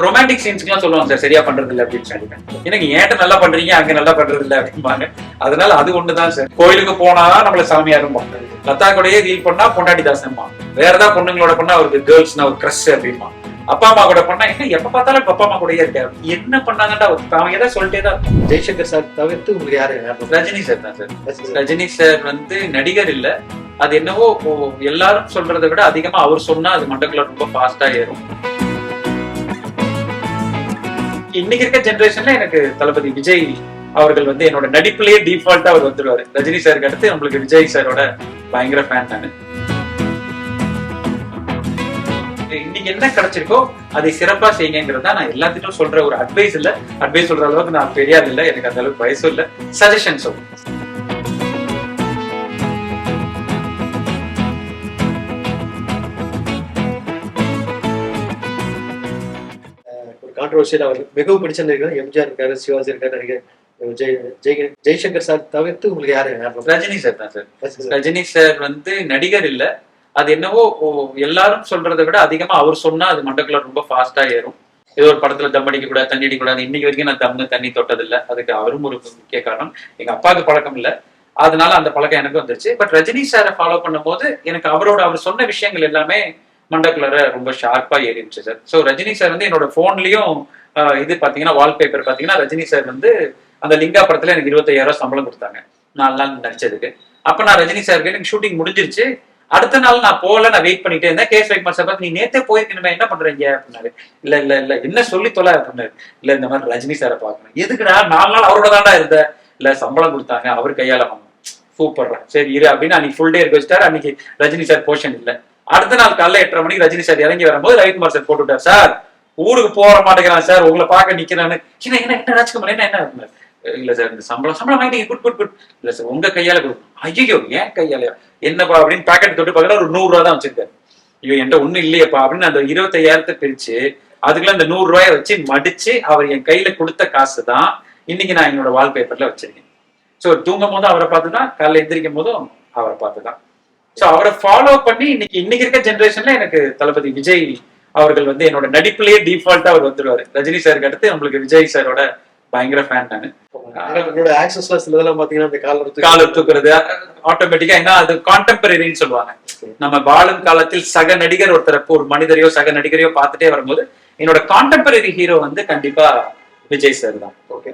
Romantic சீன்ஸ்க்குலாம் சொல்லுவாங்க sir சரியா பண்றது இல்ல அப்படின்னு சொல்லி. எனக்கு ஏன்ட்ட நல்லா பண்றீங்க அங்க நல்லா பண்றது இல்ல அப்படிம்பாங்க. அதனால அது ஒண்ணுதான் சார். கோயிலுக்கு போனாதான் நம்மள சாமியா இருப்போம் லதா கூடயே ரீல் பண்ணா பொண்டாட்டி தாசன்மா வேற ஏதாவது பொண்ணுங்களோட பண்ணா அவருக்கு கேர்ள்ஸ்னா ஒரு க்ரஷ் அப்படிமா அப்பா அம்மா கூட பண்ணா என்ன எப்ப பார்த்தாலும் அப்பா அம்மா கூடயே இருக்காரு என்ன பண்ணாங்கடா அவங்க ஏதாவது சொல்லிட்டே தான். ஜெய்சங்கர் சார் தவிர்த்து உங்களுக்கு யாரு? ரஜினி சார் தான் சார். ரஜினி சார். வந்து நடிகர் இல்ல. அது என்னவோ எல்லாரும் சொல்றதை விட அதிகமா அவர் சொன்னா அது மண்டக்குள்ள ரொம்ப ஃபாஸ்டா ஏறும். இன்னைக்கு இருக்க ஜெனரேஷன்ல எனக்கு தளபதி விஜய் அவர்கள் வந்து என்னோட நடிப்புலயே டிஃபால்ட்டா அவர் வந்துருவாரு. ரஜினி சாருக்கு அடுத்து உங்களுக்கு விஜய் சாரோட பயங்கர ஃபேன் நான். இன்னைக்கு என்ன கிடைச்சிருக்கோ அதை சிறப்பா செய்யுங்கிறது தான் நான் எல்லாத்துக்கும் சொல்ற ஒரு அட்வைஸ் இல்ல. அட்வைஸ் சொல்ற அளவுக்கு நான் தெரியாது இல்ல. எனக்கு அந்த அளவுக்கு வயசும் இல்ல. சஜஷன் சொல்றேன். ஒரு கான்ட்ரவர்சியல் அவர் மிகவும் பிடிச்ச நடிகர் எம்ஜிஆர் இருக்காரு சிவாஜி இருக்காரு நடிகர் ஜெய் ஜெய் ஜெய்சங்கர் சார் தவிர்த்து உங்களுக்கு யாரு? ரஜினி சார் தான் சார். ரஜினி சார். வந்து நடிகர் இல்ல. அது என்னவோ எல்லாரும் சொல்றதை விட அதிகமா அவர் சொன்னா அது மண்டக்குள்ள ரொம்ப ஃபாஸ்டா ஏறும். ஏதோ ஒரு படத்துல தம் அடிக்க கூடாது தண்ணி அடிக்க கூடாது இன்னைக்கு வரைக்கும் நான் தம்மு தண்ணி தொட்டது இல்ல அதுக்கு அவரும் ஒரு முக்கிய காரணம். எங்க அப்பாவுக்கு பழக்கம் இல்ல. அதனால அந்த பழக்கம் எனக்கு வந்துருச்சு. பட் ரஜினி சாரை ஃபாலோ பண்ணும்போது எனக்கு அவரோட அவர் சொன்ன விஷயங்கள் எல்லாமே மண்டக்குள்ளர ரொம்ப ஷார்ப்பா ஏறிடுச்சு சார். ஸோ ரஜினி சார் வந்து என்னோட போன்லயும் இது பாத்தீங்கன்னா வால்பேப்பர் பாத்தீங்கன்னா ரஜினி சார் வந்து அந்த லிங்கா படத்துல எனக்கு இருபத்தையாயிரம் சம்பளம் கொடுத்தாங்க. நாலு நாள் நடிச்சதுக்கு. அப்ப நான் ரஜினி சாருக்கு எனக்கு ஷூட்டிங் முடிஞ்சிருச்சு. அடுத்த நாள் நான் போகல நான் வெயிட் பண்ணிட்டே இருந்தேன். கேஸ் வைக்குமார் சார் பார்த்து, நீ நேத்தே போயிருக்கணுமே என்ன பண்றீங்க? அப்படின்னாரு. இல்ல இல்ல இல்ல என்ன சொல்லி தொலை? அப்படின்னாரு. இல்ல இந்த மாதிரி ரஜினி சாரை பார்க்கணும் எதுக்குடா நாலு நாள் அவரோட தாண்டா இருந்த. இல்ல சம்பளம் கொடுத்தாங்க அவர் கையால வாங்க சூப்பர் சரி இரு. அப்படின்னு அன்னைக்கு ஃபுல் டே இருக்க வச்சுட்டாரு. அன்னைக்கு ரஜினி சார் போர்ஷன் இல்லை. அடுத்த நாள் காலைல எட்டரை மணிக்கு ரஜினி சார் இறங்கி வரும்போது ரவிக்குமார் சார் போட்டுவிட்டார். சார் ஊருக்கு போற மாட்டேங்கிறான் சார். உங்களை பார்க்க நிக்கிறான்னு. என்ன என்ன என்ன ராஜ்குமார்? என்ன என்ன? இல்ல சார் இந்த சம்பளம் சம்பளம் வாங்கிட்டீங்க குட் குட் குட். இல்ல சார் உங்க கையால கொடுக்கும் ஐயோ ஏன் கையாலயா என்னப்பா? அப்படின்னு பாக்கெட் தொட்டு பார்க்கற ஒரு நூறு ரூபா தான் வச்சிருக்காரு. ஐயோ என்கிட்ட ஒண்ணும் இல்லையப்பா. அப்படின்னு அந்த இருபத்தையாயிரத்தை பிரிச்சு அதுக்குள்ள அந்த நூறு ரூபாயை வச்சு மடிச்சு அவர் என் கையில கொடுத்த காசு தான் இன்னைக்கு நான் என்னோட வால்பேப்பர்ல வச்சிருக்கேன். ஸோ தூங்கும் போதும் அவரை பார்த்து தான் காலைல எந்திரிக்கும் போதும் அவரை பார்த்து தான் ஸோ அவரை ஃபாலோ பண்ணி இன்னைக்கு இன்னைக்கு இருக்க ஜெனரேஷன்ல எனக்கு தளபதி விஜய் அவர்கள் வந்து என்னோட நடிப்புலயே டிஃபால்ட்டா அவர் வந்துருவாரு. ரஜினி சாருக்கு அடுத்து நம்மளுக்கு விஜய் சாரோட பயங்கர ஃபேன் நானு. உங்களோட ஆக்சஸ்ல சிலதெல்லாம் பாத்தீங்கன்னா இந்த கால் எடுத்து காலை தூக்குறது ஆட்டோமேட்டிக்கா என்ன அது கான்டெம்பரரின்னு சொல்லுவாங்க. நம்ம வாழும் காலத்தில் சக நடிகர் ஒருத்தரை ஒரு மனிதரையோ சக நடிகரையோ பார்த்துட்டே வரும்போது என்னோட கான்டெம்பரரி ஹீரோ வந்து கண்டிப்பா விஜய் சார் தான். ஓகே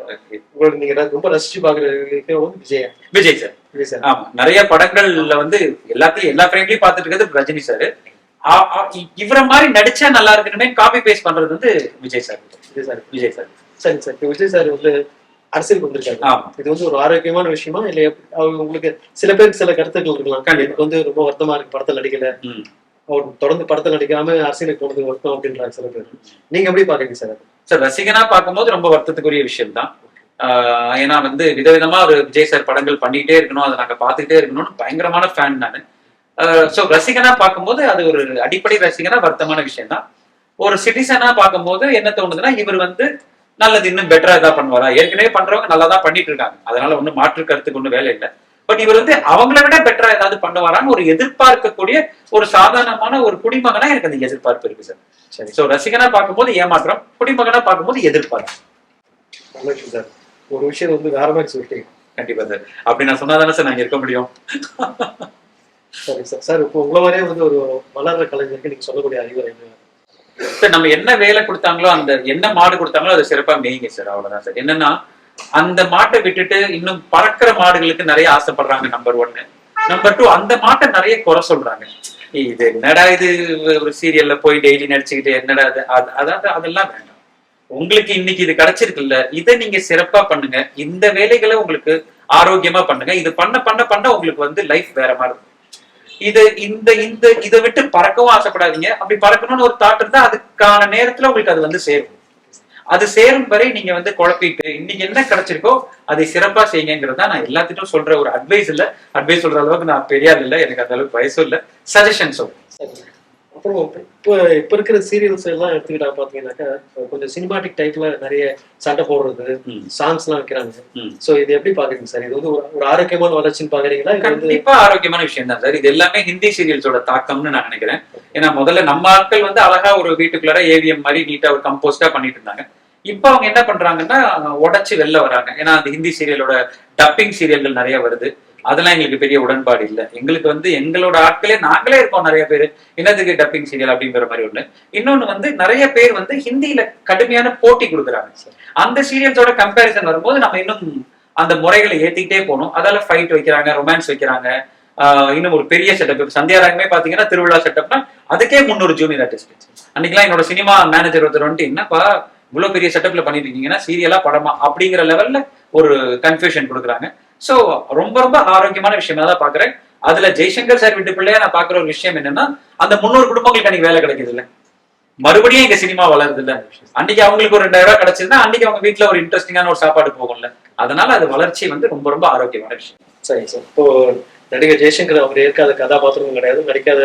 உங்களுக்கு நீங்க ரொம்ப ரசிச்சு பாக்குற விஜய்? விஜய் சார் விஜய் சார் ஆமா நிறைய படங்கள்ல வந்து எல்லாத்தையும் எல்லா ஃப்ரேம்லயும் பார்த்துட்டு இருக்கிறது ரஜினி சார் இவரை மாதிரி நடிச்சா நல்லா இருக்கணுமே காப்பி பேஸ்ட் பண்றது வந்து Vijay sir Vijay sir Vijay sir சரி. சார் விஜய் சார் வந்து அரசியலுக்கு வந்திருக்காரு ஆமா. இது வந்து ஒரு ஆரோக்கியமான விஷயமா இல்ல அவங்க உங்களுக்கு சில பேருக்கு சில கருத்துக்கள் இருக்கலாம். எனக்கு வந்து ரொம்ப வருத்தமா இருக்கு படத்துல நடிக்கல. தொடர்ந்து படத்துல நடிக்காம அரசியலுக்கு போனது வருத்தம் அப்படின்றாங்க சில பேர். நீங்க எப்படி பாக்குறீங்க சார் சார் ரசிகனா பார்க்கும்போது ரொம்ப வருத்தத்துக்குரிய விஷயம் தான் ஏன்னா வந்து விதவிதமா ஒரு விஜய் சார் படங்கள் பண்ணிக்கிட்டே இருக்கணும் அதை நாங்க பார்த்துக்கிட்டே இருக்கணும்னு பயங்கரமான ஃபேன் நான். ஸோ ரசிகனா பார்க்கும்போது அது ஒரு அடிப்படை ரசிகனா வருத்தமான விஷயம் தான் ஒரு சிட்டிசனா பார்க்கும்போது என்ன தோணுதுன்னா இவர் வந்து நல்லது இன்னும் பெட்டரா இதா பண்ணுவாரா? ஏற்கனவே பண்றவங்க நல்லா தான் பண்ணிட்டு இருக்காங்க. அதனால ஒன்றும் மாற்று கருத்துக்கு ஒன்றும் வேலை இல்லை. பட் இவர் வந்து அவங்கள விட பெட்டரா ஏதாவது பண்ணுவாரான்னு ஒரு எதிர்பார்க்கக்கூடிய ஒரு சாதாரணமான ஒரு குடிமகனா எனக்கு அந்த எதிர்பார்ப்பு இருக்கு சார் சரி ஸோ ரசிகனா பார்க்கும்போது ஏமாற்றம் குடிமகனா பார்க்கும்போது எதிர்பார்ப்பு. சார் ஒரு விஷயம் வந்து வேற மாதிரி சொல்லிட்டீங்க. கண்டிப்பா சார் அப்படி நான் சொன்னா தானே சார் நான் இங்க இருக்க முடியும்? சரி சார் சார் இப்போ உங்களை வந்து ஒரு வளர்ற கலைஞருக்கு நீங்க சொல்லக்கூடிய அறிவுரை என்ன? சார் நம்ம என்ன வேலை கொடுத்தாங்களோ அந்த என்ன மாடு கொடுத்தாங்களோ அதை சிறப்பா மேய்ங்க சார் அவ்வளவுதான் சார் என்னன்னா அந்த மாட்டை விட்டுட்டு இன்னும் பறக்கிற மாடுகளுக்கு நிறைய ஆசைப்படுறாங்க நம்பர் ஒன்னு நம்பர் டூ அந்த மாட்டை நிறைய குறை சொல்றாங்க. இது என்னடா இது? ஒரு சீரியல்ல போய் டெய்லி நடிச்சுக்கிட்டு என்னடா அது அது- அதாவது அதெல்லாம் வேண்டாம். உங்களுக்கு இன்னைக்கு இது கிடைச்சிருக்குல்ல இதை நீங்க சிறப்பா பண்ணுங்க. இந்த வேலைகளை உங்களுக்கு ஆரோக்கியமா பண்ணுங்க. இது பண்ண பண்ண பண்ண உங்களுக்கு வந்து லைஃப் வேற மாதிரி இருக்கும். இது இந்த இந்த இதை விட்டு பறக்கவும் ஆசைப்படாதீங்க. அப்படி பறக்கணும்னு ஒரு தாட் இருந்தா அதுக்கான நேரத்துல உங்களுக்கு அது வந்து சேரும். அது சேரும் வரை நீங்க வந்து குழப்பிட்டு இன்னைக்கு என்ன கிடைச்சிருக்கோ அதை சிறப்பா செய்யுங்கிறது தான் நான் எல்லாத்துக்கும் சொல்ற ஒரு அட்வைஸ் இல்ல. அட்வைஸ் சொல்ற அளவுக்கு நான் பெரியாது இல்ல எனக்கு அந்த அளவுக்கு வயசும் இல்ல. சஜஷன் சொல்றேன். அப்புறம் இப்போ இப்போ இருக்கிற சீரியல்ஸ் எல்லாம் எடுத்துக்கிட்டா பாத்தீங்கன்னாக்கா கொஞ்சம் சினிமாட்டிக் டைப்ல நிறைய சண்டை போடுறது. சாங்ஸ் எல்லாம் வைக்கிறாங்க. சோ இது எப்படி பாக்குறீங்க சார் இது வந்து ஒரு- ஆரோக்கியமான வளர்ச்சின்னு பாக்குறீங்களா? கண்டிப்பா ஆரோக்கியமான விஷயம் தான் சார் இது எல்லாமே ஹிந்தி சீரியல்ஸோட தாக்கம்னு நான் நினைக்கிறேன். ஏன்னா முதல்ல நம்ம ஆட்கள் வந்து அழகா ஒரு வீட்டுக்குள்ளார ஏவிஎம் மாதிரி நீட்டா ஒரு கம்போஸ்டா பண்ணிட்டு இருந்தாங்க. இப்போ அவங்க என்ன பண்றாங்கன்னா உடைச்சு வெளில வராங்க. ஏன்னா அந்த ஹிந்தி சீரியலோட டப்பிங் சீரியல்கள் நிறைய வருது. அதெல்லாம் எங்களுக்கு பெரிய உடன்பாடு இல்லை. எங்களுக்கு வந்து எங்களோட ஆட்களே நாங்களே இருக்கோம் நிறைய பேர். என்னதுக்கு டப்பிங் சீரியல் அப்படிங்கிற மாதிரி ஒண்ணு. இன்னொன்னு வந்து நிறைய பேர் வந்து ஹிந்தியில கடுமையான போட்டி கொடுக்குறாங்க அந்த சீரியல்ஸோட கம்பேரிசன் வரும்போது நம்ம இன்னும் அந்த முறைகளை ஏத்திக்கிட்டே போகணும். அதால ஃபைட் வைக்கிறாங்க ரொமான்ஸ் வைக்கிறாங்க. இன்னும் ஒரு பெரிய செட்டப் சந்தியாராகமே பாத்தீங்கன்னா திருவிழா செட்டப்னா அதுக்கே முந்நூறு ஜூனியர் ஆர்டிஸ்ட் அன்னைக்கெல்லாம் என்னோட சினிமா மேனேஜர் ஒருத்தர் வந்துட்டு என்னப்பா இவ்வளவு பெரிய செட்டப்ல பண்ணிட்டு இருக்கீங்கன்னா சீரியலா படமா? அப்படிங்கிற லெவல்ல ஒரு கன்ஃபியூஷன் கொடுக்குறாங்க. சோ ரொம்ப ரொம்ப ஆரோக்கியமான விஷயமா தான் பாக்குறேன் அதுல ஜெய்சங்கர் சார் வீட்டு பிள்ளையா நான் பாக்குற ஒரு விஷயம் என்னன்னா அந்த முன்னூறு குடும்பங்களுக்கு அன்னைக்கு வேலை கிடைக்குது இல்ல மறுபடியும் இங்க சினிமா வளருது இல்ல அன்னைக்கு அவங்களுக்கு ஒரு ரெண்டாயிரம் ரூபாய் கிடைச்சதுன்னா அன்னைக்கு அவங்க வீட்ல ஒரு இன்ட்ரெஸ்டிங்கான ஒரு சாப்பாடு போகும்ல. அதனால அது வளர்ச்சி வந்து ரொம்ப ரொம்ப ஆரோக்கியமான விஷயம். சரி சார். இப்போ நடிகர் ஜெய்சங்கர் அவர் ஏற்காத கதாபாத்திரமும் கிடையாது நடிக்காத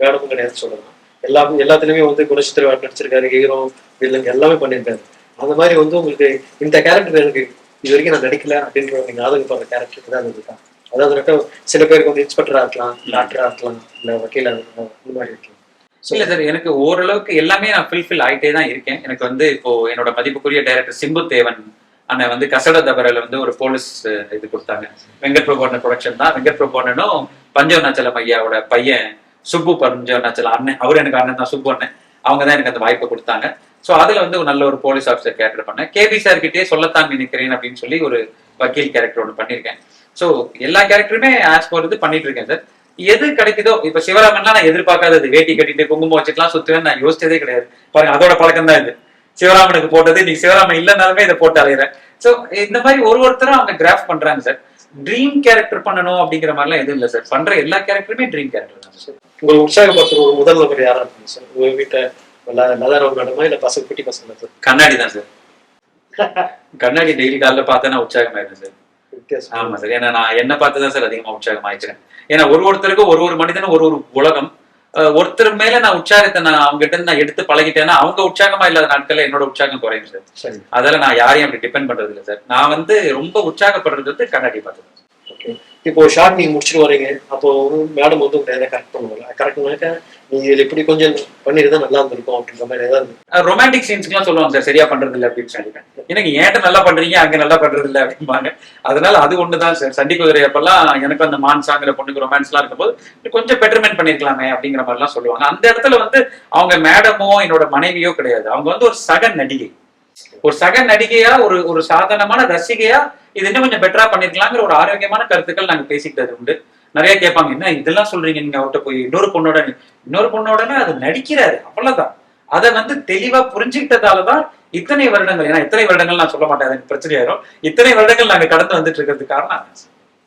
வேடமும் கிடையாது சொல்லலாம். எல்லா எல்லாத்துலயுமே வந்து குணச்சித்திர வேடம் நடிச்சிருக்காரு ஹீரோ வில்லன் எல்லாமே பண்ணியிருக்காரு. அந்த மாதிரி வந்து உங்களுக்கு இந்த கேரக்டர் எனக்கு இது வரைக்கும் நான் நடிக்கல அப்படின்ற நீங்க ஆதரப்படுற கேரக்டர் தான் இருக்கா? அதாவது சில பேருக்கு வந்து இன்ஸ்பெக்டரா இருக்கலாம் டாக்டரா இருக்கலாம் இல்ல வக்கீலா இருக்கலாம் இந்த மாதிரி இருக்கலாம். இல்ல சார் எனக்கு ஓரளவுக்கு எல்லாமே நான் ஃபில்ஃபில் ஆயிட்டே தான் இருக்கேன். எனக்கு வந்து இப்போ என்னோட மதிப்புக்குரிய டைரக்டர் சிம்பு தேவன் அண்ணன் வந்து கசட தபரல வந்து ஒரு போலீஸ் இது கொடுத்தாங்க. வெங்கட் பிரபு ப்ரொடக்ஷன் தான். வெங்கட் பிரபு அண்ணனும் பஞ்சவர்ணாச்சலம் ஐயாவோட பையன் சுப்பு பஞ்சவர்ணாச்சலம் அண்ணன் அவர் எனக்கு அண்ணன் தான் சுப்பு அண்ணன். அவங்க தான் எனக்கு அந்த வாய்ப்பை கொடுத்தாங்க. ஸோ அதுல வந்து ஒரு நல்ல ஒரு போலீஸ் ஆஃபீஸர் கேரக்டர் பண்ணேன். கேபி சார் கிட்டே சொல்லத்தான் நினைக்கிறேன் அப்படின்னு சொல்லி ஒரு வக்கீல் கேரக்டர் ஒன்று பண்ணியிருக்கேன். ஸோ எல்லா கேரக்டருமே ஆஸ் பர் இது பண்ணிட்டு இருக்கேன் சார் எது கிடைக்குதோ இப்ப சிவராமன்லாம் நான் எதிர்பார்க்காதது. வேட்டி கட்டிட்டு குங்குமம் வச்சுட்டுலாம் சுத்துவேன் நான் யோசிச்சதே கிடையாது. பாருங்க அதோட பழக்கம் தான் இது. சிவராமனுக்கு போட்டது நீ சிவராமன் இல்லைனாலுமே இதை போட்டு அலையிறேன். சோ இந்த மாதிரி ஒரு ஒருத்தரும் அவங்க கிராஃப் பண்றாங்க சார் ட்ரீம் கேரக்டர் பண்ணணும் அப்படிங்கிற மாதிரிலாம் எதுவும் இல்லை சார் பண்ற எல்லா கேரக்டருமே ட்ரீம் கேரக்டர் தான் சார் உங்களை உற்சாகப்படுத்துற ஒரு முதல் நபர் யாரா இருப்பாங்க சார் உங்க வீட்டை லதாரம் மேடமா இல்ல பசங்க குட்டி பசங்க சார் கண்ணாடி தான் சார் கண்ணாடி டெய்லி காலைல பார்த்தா உற்சாகமாயிருந்தேன் சார் வித்தியாசம். ஆமா சார் ஏன்னா நான் என்ன பார்த்து தான் சார் அதிகமா உற்சாகம் ஆயிடுச்சேன் ஏன்னா ஒரு ஒருத்தருக்கும் ஒரு ஒரு மனிதனும் ஒரு ஒரு உலகம். ஒருத்தர் மேல நான் உற்சாகத்தை நான் அவங்க கிட்ட நான் எடுத்து பழகிட்டேன்னா அவங்க உற்சாகமா இல்லாத நாட்கள்ல என்னோட உற்சாகம் குறையும் சார் சரி. அதால நான் யாரையும் அப்படி டிபெண்ட் பண்றது இல்லை சார் நான் வந்து ரொம்ப உற்சாகப்படுறது வந்து கண்ணாடி பார்த்து ஓகே இப்போ ஷார்ட் நீங்க முடிச்சுட்டு வரீங்க அப்போ மேடம் வந்து உங்களை எதாவது கரெக்ட் பண்ணுவாங்க கரெக்ட்னாக்கா நீங்க இதுல இப்படி கொஞ்சம் பண்ணிருந்தா நல்லா இருந்திருக்கும் அப்படின்ற மாதிரி ஏதாவது ரொமான்டிக் சீன்ஸ்க்குலாம் சொல்லுவாங்க சார் சரியா பண்றது இல்லை அப்படின்னு சொல்லிட்டேன் எனக்கு ஏன்ட்ட நல்லா பண்றீங்க அங்க நல்லா பண்றது இல்லை அப்படிம்பாங்க அதனால அது ஒண்ணுதான் சார் சண்டி குதிரை அப்பெல்லாம் எனக்கு அந்த மான்சாங்கிற பொண்ணுக்கு ரொமான்ஸ்லாம் இருக்கும்போது கொஞ்சம் பெட்டர்மெண்ட் பண்ணிருக்கலாமே அப்படிங்கிற மாதிரிலாம் சொல்லுவாங்க அந்த இடத்துல வந்து அவங்க மேடமோ என்னோட மனைவியோ கிடையாது அவங்க வந்து ஒரு சக நடிகை ஒரு சக நடிகையா ஒரு ஒரு சாதாரணமான ரசிகையா இது இன்னும் கொஞ்சம் பெட்டரா பண்ணிருக்கலாங்கிற ஒரு ஆரோக்கியமான கருத்துக்கள் நாங்க பேசிக்கிட்டது உண்டு. நிறைய கேட்பாங்க என்ன இதெல்லாம் சொல்றீங்க? நீங்க அவர்கிட்ட போய் இன்னொரு பொண்ணோட இன்னொரு பொண்ணோடனே அது நடிக்கிறாரு அவ்வளவுதான். அதை வந்து தெளிவா புரிஞ்சுக்கிட்டதாலதான் இத்தனை வருடங்கள் ஏன்னா இத்தனை வருடங்கள் நான் சொல்ல மாட்டேன் எனக்கு பிரச்சனையாயிரும் இத்தனை வருடங்கள் நாங்க கடந்து வந்துட்டு இருக்கிறதுக்கு காரணம்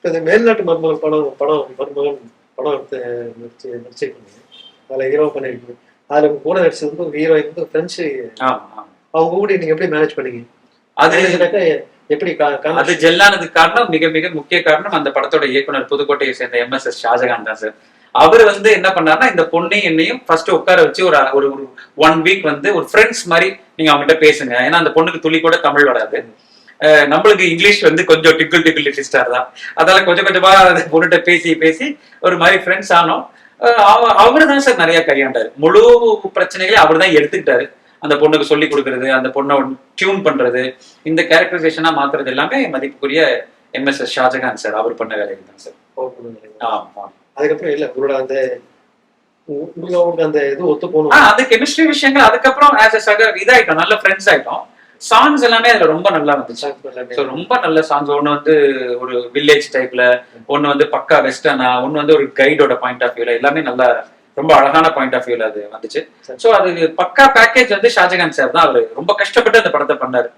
இந்த மேல்நாட்டு மருமகள் படம் படம் மருமகன் படம் எடுத்து நடிச்சு நடிச்சிருக்கீங்க அதில் ஹீரோ பண்ணிருக்கீங்க. அதுல உங்க கூட நடிச்சது வந்து ஒரு ஹீரோயின் வந்து ஃப்ரெண்ட்ஸ் அவங்க கூட நீங்க எப்படி மேனேஜ் பண்ணீங்க? அது எப்படி அது ஜெல்லானது ஜெல்லானதுக்கு காரணம் மிக மிக முக்கிய காரணம் அந்த படத்தோட இயக்குனர் புதுக்கோட்டையை சேர்ந்த எம் எஸ் எஸ் ஷாஜகான் தான் சார். அவர் வந்து என்ன பண்ணாருன்னா இந்த பொண்ணையும் என்னையும் ஃபர்ஸ்ட் உட்கார வச்சு ஒரு ஒரு ஒன் வீக் வந்து ஒரு ஃப்ரெண்ட்ஸ் மாதிரி நீங்க அவங்ககிட்ட பேசுங்க. ஏன்னா அந்த பொண்ணுக்கு துளி கூட தமிழ் வராது. நம்மளுக்கு இங்கிலீஷ் வந்து கொஞ்சம் டிக்கிள் டிக்கிள் டிஸ்டார் தான். அதால கொஞ்சம் கொஞ்சமா அந்த பொண்ணுகிட்ட பேசி பேசி ஒரு மாதிரி ஃப்ரெண்ட்ஸ் ஆனோம். அவர் தான் சார் நிறைய கையாண்டாரு. முழு பிரச்சனைகளையும் அவர் தான் எடுத்துக்கிட்டாரு. அந்த பொண்ணுக்கு சொல்லி கொடுக்கறது அந்த பொண்ணை டியூன் பண்றது இந்த கேரக்டரைசேஷனா மாத்துறது எல்லாமே மதிப்புக்குரிய M S S Shahjahan sir அவர் பண்ண வேலைகள் தான் சார். ஆமா. அதுக்கப்புறம் இல்ல உங்களோட அந்த அந்த இது ஒத்து போகணும். அந்த கெமிஸ்ட்ரி விஷயங்கள் அதுக்கப்புறம் ஆஸ் எ சக இதாயிட்டோம் நல்ல ஃப்ரெண்ட்ஸ் ஆயிட்டோம். சாங்ஸ் எல்லாமே அதுல ரொம்ப நல்லா வந்துச்சு. ரொம்ப நல்ல சாங்ஸ் ஒன்று வந்து ஒரு வில்லேஜ் டைப்ல ஒன்று வந்து பக்கா வெஸ்டர்னா ஒன்று வந்து ஒரு கைடோட பாயிண்ட் ஆஃப் வியூல எல்லாமே நல்லா ரொம்ப அழகான பாயிண்ட் ஆஃப் வியூல அது வந்துச்சு. ஸோ அது பக்கா பேக்கேஜ் வந்து ஷாஜகான் சார் தான் அவர். ரொம்ப கஷ்டப்பட்டு அந்த படத்தை பண்ணாரு.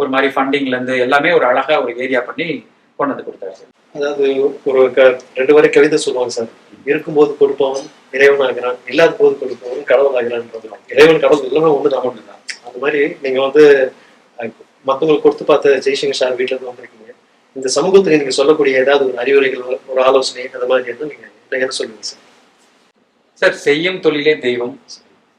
ஒரு மாதிரி ஃபண்டிங்ல இருந்து எல்லாமே ஒரு அழகா ஒரு ஏரியா பண்ணி கொண்டு வந்து கொடுத்தாரு. சார் அதாவது ஒரு ரெண்டு வரை கவிதை சொல்லுவாங்க சார். இருக்கும்போது கொடுப்பவன் இறைவன் ஆகிறான் இல்லாத போது கொடுப்பவன் கடவுள் ஆகிறான் இறைவன் கடவுள் எல்லாமே ஒண்ணுதான். ஒண்ணுதான். அந்த மாதிரி நீங்க வந்து அஹ், மத்தவங்களுக்கு கொடுத்து பார்த்த ஜெய்சங்கர் சார் வீட்டுல இருந்து வந்திருக்கீங்க. இந்த சமூகத்துக்கு நீங்க சொல்லக்கூடிய ஏதாவது ஒரு அறிவுரைகள் ஒரு ஆலோசனை அந்த மாதிரி இருந்தா நீங்க என்ன சொல்லுவீங்க சார்? சார் செய்யும் தொழிலே தெய்வம்.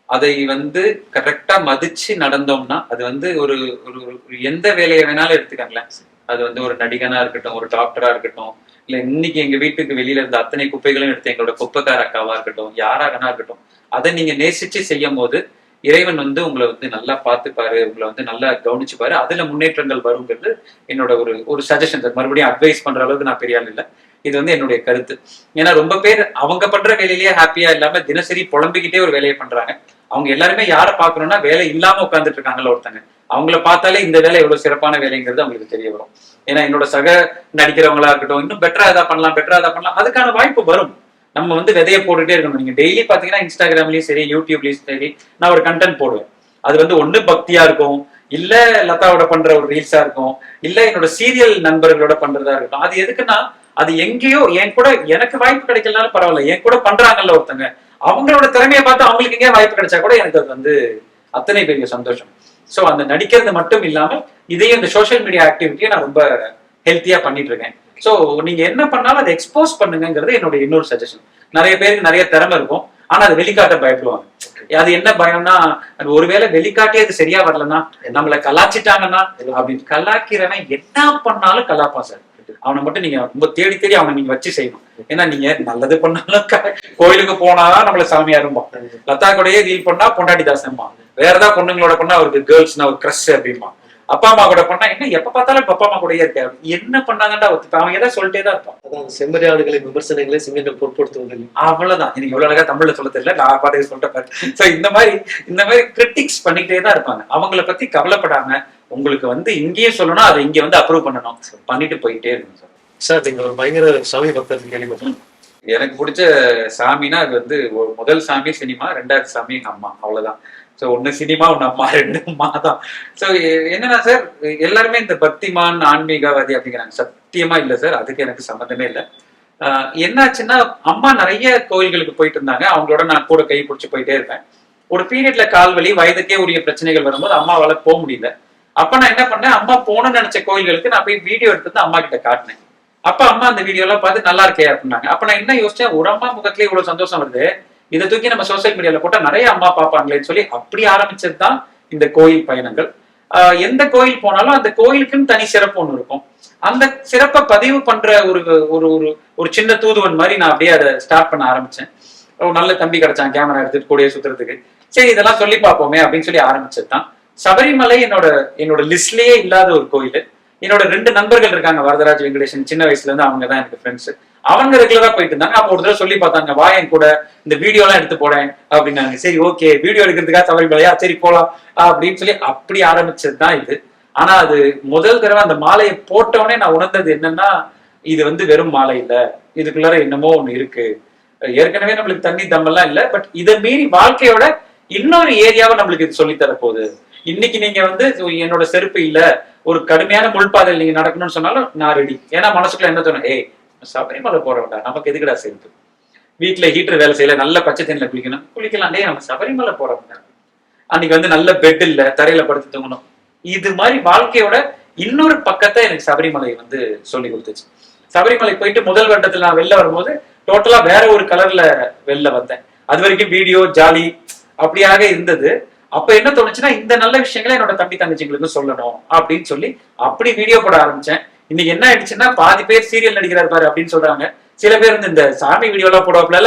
அதை வந்து கரெக்டா மதிச்சு நடந்தோம்னா அது வந்து ஒரு ஒரு எந்த வேலையை வேணாலும் எடுத்துக்காங்களேன் அது வந்து ஒரு நடிகனா இருக்கட்டும் ஒரு டாக்டரா இருக்கட்டும் இல்ல இன்னைக்கு எங்க வீட்டுக்கு வெளியில இருந்த அத்தனை குப்பைகளும் எடுத்து எங்களோட குப்பைக்கார அக்காவா இருக்கட்டும் யாராகனா இருக்கட்டும் அதை நீங்க நேசிச்சு செய்யும் போது இறைவன் வந்து உங்களை வந்து நல்லா பார்த்துப்பாரு உங்களை வந்து நல்லா கவனிச்சுப்பாரு. அதுல முன்னேற்றங்கள் வருங்கிறது என்னோட ஒரு ஒரு சஜஷன் மறுபடியும் அட்வைஸ் பண்ற அளவுக்கு நான் பெரிய ஆள் இல்லை. இது வந்து என்னுடைய கருத்து. ஏன்னா ரொம்ப பேர் அவங்க பண்ற வேலையிலேயே ஹாப்பியா இல்லாம தினசரி புலம்பிக்கிட்டே ஒரு வேலையை பண்றாங்க. அவங்க எல்லாருமே யாரை பாக்கணும்னா வேலை இல்லாம உட்காந்துட்டு இருக்காங்கல்ல ஒருத்தங்க. அவங்கள பார்த்தாலே இந்த வேலை எவ்வளவு சிறப்பான வேலைங்கிறது அவங்களுக்கு தெரிய வரும். ஏன்னா என்னோட சக நடிக்கிறவங்களா இருக்கட்டும் இன்னும் பெட்டரா எதா பண்ணலாம் பெட்டரா எதா பண்ணலாம் அதுக்கான வாய்ப்பு வரும். நம்ம வந்து விதைய போட்டுட்டே இருக்கணும். நீங்க டெய்லி பாத்தீங்கன்னா இன்ஸ்டாகிராம்லயும் சரி யூடியூப்லயும் சரி நான் ஒரு கண்டென்ட் போடுவேன். அது வந்து ஒண்ணு பக்தியா இருக்கும். இல்ல லதாவோட பண்ற ஒரு ரீல்ஸா இருக்கும். இல்ல என்னோட சீரியல் நண்பர்களோட பண்றதா இருக்கும். அது எதுக்குன்னா அது எங்கேயோ என் கூட எனக்கு வாய்ப்பு கிடைக்கலனாலும் பரவாயில்ல. என் கூட பண்றாங்கல்ல ஒருத்தங்க. அவங்களோட திறமையை பார்த்து அவங்களுக்கு எங்கேயா வாய்ப்பு கிடைச்சா கூட எனக்கு அது வந்து அத்தனை பெரிய சந்தோஷம். சோ அந்த நடிக்கிறது மட்டும் இல்லாமல் இதையும் இந்த சோஷியல் மீடியா ஆக்டிவிட்டியை நான் ரொம்ப ஹெல்த்தியா பண்ணிட்டு இருக்கேன். சோ நீங்க என்ன பண்ணாலும் அதை எக்ஸ்போஸ் பண்ணுங்கிறது என்னோட இன்னொரு சஜஷன் நிறைய பேருக்கு நிறைய திறமை இருக்கும். ஆனா அது வெளிக்காட்ட பயப்படுவாங்க. அது என்ன பயம்னா அது ஒருவேளை வெளிக்காட்டி அது சரியா வரலன்னா நம்மளை கலாச்சிட்டாங்கன்னா அப்படின்னு. கலாக்கிறவன் என்ன பண்ணாலும் கலாப்பான் சார். அவனை மட்டும் நீங்க ரொம்ப தேடி தேடி அவனை நீங்க வச்சு செய்யணும். ஏன்னா நீங்க நல்லது பண்ணாலும் கோயிலுக்கு போனாதான் நம்மள சாமியா இருப்பான் லதா கூடயே ரீல் பண்ணா பொண்டாட்டி தாசம்மா வேற ஏதாவது பொண்ணுங்களோட பண்ணா அவருக்கு கேர்ள்ஸ்னா ஒரு கிரஷ் அப்படிமா அப்பா அம்மா கூட பண்ணா என்ன எப்ப பார்த்தாலும் அப்பா அம்மா கூடயே இருக்காரு. என்ன பண்ணாங்கடா ஒத்துப்ப அவன் ஏதாவது சொல்லிட்டே தான் இருப்பான். அதான் செம்மறியாடுகளை விமர்சனங்களை சிங்கங்கள் பொருட்படுத்துவதில்லை அவ்வளவுதான். எனக்கு இவ்வளவு அழகா தமிழ்ல சொல்ல தெரியல. நான் பாட்டுக்கு சொல்லிட்ட பாரு. சோ இந்த மாதிரி இந்த மாதிரி கிரிட்டிக்ஸ் பண்ணிக்கிட்டே தான் இருப்பாங்க. அவங்கள பத்தி கவலைப்படாம உங்களுக்கு வந்து இங்கேயே சொல்லணும் அதை இங்க வந்து அப்ரூவ் பண்ணணும். பண்ணிட்டு போயிட்டே இருக்கணும் சார் சார் நீங்க ஒரு பயங்கர சாமி பக்தர் கேள்விப்பட்டேன் எனக்கு பிடிச்ச சாமினா அது வந்து ஒரு முதல் சாமி சினிமா ரெண்டாவது சாமி எங்க அம்மா. அவ்வளவுதான். ஸோ ஒன்று சினிமா ஒன்று அம்மா ரெண்டு அம்மா தான் ஸோ என்னன்னா சார் எல்லாருமே இந்த பக்திமான் ஆன்மீகவாதி அப்படிங்கிறாங்க. சத்தியமா இல்லை சார் அதுக்கு எனக்கு சம்மந்தமே இல்லை. ஆஹ் என்னாச்சுன்னா அம்மா நிறைய கோயில்களுக்கு போயிட்டு இருந்தாங்க. அவங்களோட நான் கூட கை பிடிச்சி போயிட்டே இருப்பேன். ஒரு பீரியட்ல கால் வலி வயதுக்கே உரிய பிரச்சனைகள் வரும்போது அம்மாவால போக முடியல. அப்ப நான் என்ன பண்ணேன்? அம்மா போகணும்னு நினைச்ச கோயில்களுக்கு நான் போய் வீடியோ எடுத்து அம்மா கிட்ட காட்டினேன். அப்ப அம்மா அந்த வீடியோ எல்லாம் பார்த்து நல்லா இருக்கே அப்படின்னாங்க. அப்ப நான் என்ன யோசிச்சேன்? ஒரு அம்மா முகத்துல இவ்வளவு சந்தோஷம் வருது. இதை தூக்கி நம்ம சோசியல் மீடியால போட்டா நிறைய அம்மா பார்ப்பாங்களேன்னு சொல்லி அப்படி ஆரம்பிச்சது தான் இந்த கோயில் பயணங்கள். ஆஹ் எந்த கோயில் போனாலும் அந்த கோயிலுக்குன்னு தனி சிறப்பு ஒன்று இருக்கும். அந்த சிறப்பை பதிவு பண்ற ஒரு ஒரு ஒரு ஒரு சின்ன தூதுவன் மாதிரி நான் அப்படியே அதை ஸ்டார்ட் பண்ண ஆரம்பிச்சேன். ஒரு நல்ல தம்பி கிடைச்சான் கேமரா எடுத்துட்டு கூடயே சுத்துறதுக்கு. சரி இதெல்லாம் சொல்லி பார்ப்போமே அப்படின்னு சொல்லி ஆரம்பிச்சது தான் சபரிமலை என்னோட என்னோட லிஸ்ட்லயே இல்லாத ஒரு கோயில். என்னோட ரெண்டு நண்பர்கள் இருக்காங்க வரதராஜ் வெங்கடேசன் சின்ன வயசுல இருந்து அவங்க தான் எனக்கு ஃப்ரெண்ட்ஸ் அவங்க ரெகுலரா போயிட்டு இருந்தாங்க. அப்போ ஒரு தடவை சொல்லி பார்த்தாங்க வா என் கூட இந்த வீடியோ எல்லாம் எடுத்து போறேன் அப்படின்னாங்க. சரி ஓகே வீடியோ எடுக்கிறதுக்காக சபரிமலையா சரி போலாம் அப்படின்னு சொல்லி அப்படி ஆரம்பிச்சது தான் இது. ஆனா அது முதல் தடவை அந்த மாலையை போட்டவொடனே நான் உணர்ந்தது என்னன்னா இது வந்து வெறும் மாலை இல்ல. இதுக்குள்ளார என்னமோ ஒண்ணு இருக்கு. ஏற்கனவே நம்மளுக்கு தண்ணி தம்மெல்லாம் இல்ல பட் இதை மீறி வாழ்க்கையோட இன்னொரு ஏரியாவை நம்மளுக்கு இது சொல்லி தரப்போகுது. போகுது இன்னைக்கு நீங்க வந்து என்னோட செருப்பு இல்ல ஒரு கடுமையான முள்பாதையில் நீங்க நடக்கணும்னு சொன்னாலும் நான் ரெடி ஏன்னா மனசுக்குள்ள என்ன தோணும்? ஏய் சபரிமலை போற நமக்கு எதுக்குடா சேர்ந்து வீட்டுல ஹீட்டர் வேலை செய்யல நல்ல பச்சை தண்ணியில குளிக்கணும். குளிக்கலாம் டே நம்ம சபரிமலை போற அன்னைக்கு வந்து நல்ல பெட் இல்ல தரையில படுத்து தூங்கணும். இது மாதிரி வாழ்க்கையோட இன்னொரு பக்கத்தை எனக்கு சபரிமலை வந்து சொல்லி கொடுத்துச்சு. சபரிமலை போயிட்டு முதல் வட்டத்துல நான் வெளில வரும்போது டோட்டலா வேற ஒரு கலர்ல வெளில வந்தேன். அது வரைக்கும் வீடியோ ஜாலி அப்படியாக இருந்தது. அப்ப என்ன தோணுச்சுன்னா இந்த நல்ல விஷயங்களை என்னோட தம்பி தங்கச்சிங்களுக்கு சொல்லணும் அப்படின்னு சொல்லி அப்படி வீடியோ போட ஆரம்பிச்சேன். இன்னைக்கு என்ன ஆயிடுச்சுன்னா பாதி பேர் சீரியல் நடிக்கிறார் பாரு அப்படின்னு சொல்றாங்க. சில பேர் வந்து இந்த சாமி வீடியோ எல்லாம் போடுவாப்ல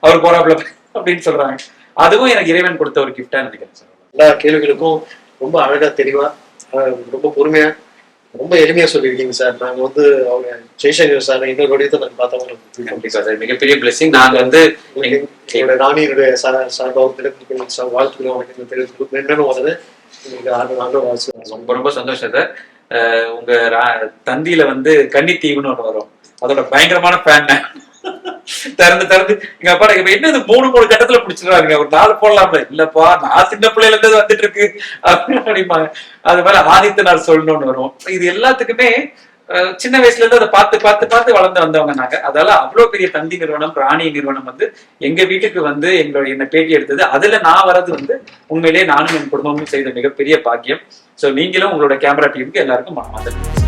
அவர் போறாப்ல அப்படின்னு சொல்றாங்க. அதுவும் எனக்கு இறைவன் கொடுத்த ஒரு கிஃப்டா நினைக்கிறேன் சார். எல்லா கேள்விகளுக்கும் ரொம்ப அழகா தெளிவா ரொம்ப பொறுமையா ரொம்ப எளிமையா சொல்லியிருக்கீங்க சார். நாங்க வந்து அவங்க ஜெய்சங்கர் சார் இன்னொரு வடிவத்தை நாங்க பார்த்தவங்க கண்டிப்பா சார். மிகப்பெரிய பிளெஸிங் நாங்க வந்து எங்களோட ராணியினுடைய சா- சார்பாக தெரிவித்துக் சா- வாழ்த்துக்களை உங்களுக்கு தெரிவித்துக் என்னன்னு வருது ரொம்ப ரொம்ப சந்தோஷம் சார். உங்க ரா- தந்தியில வந்து கன்னி தீவுன்னு ஒண்ணு வரும். அதோட பயங்கரமான ஃபேன் திறந்து திறந்து எங்க அப்பா இப்ப என்ன இது மூணு மூணு கட்டத்துல பிடிச்சிருவாங்க ஒரு நாலு போடலாம்ல. இல்லப்பா நான் சின்ன பிள்ளையில இருந்து வந்துட்டு இருக்கு. அப்படிம்பாங்க. அது மேல ஆதித்த நாள் சொல்லணும்னு வரும். இது எல்லாத்துக்குமே அஹ், சின்ன வயசுல இருந்து அதை பார்த்து பார்த்து பார்த்து வளர்ந்து வந்தவங்க நாங்க. அதால அவ்வளவு பெரிய தந்தி நிறுவனம் பிராணி நிறுவனம் வந்து எங்க வீட்டுக்கு வந்து எங்களோட என்ன பேட்டி எடுத்தது. அதுல நான் வரது வந்து உண்மையிலேயே நானும் என் குடும்பமும் செய்த மிகப்பெரிய பாக்கியம். ஸோ நீங்களும் உங்களோட கேமரா டீமுக்கு எல்லாருக்கும் மனமாதிரி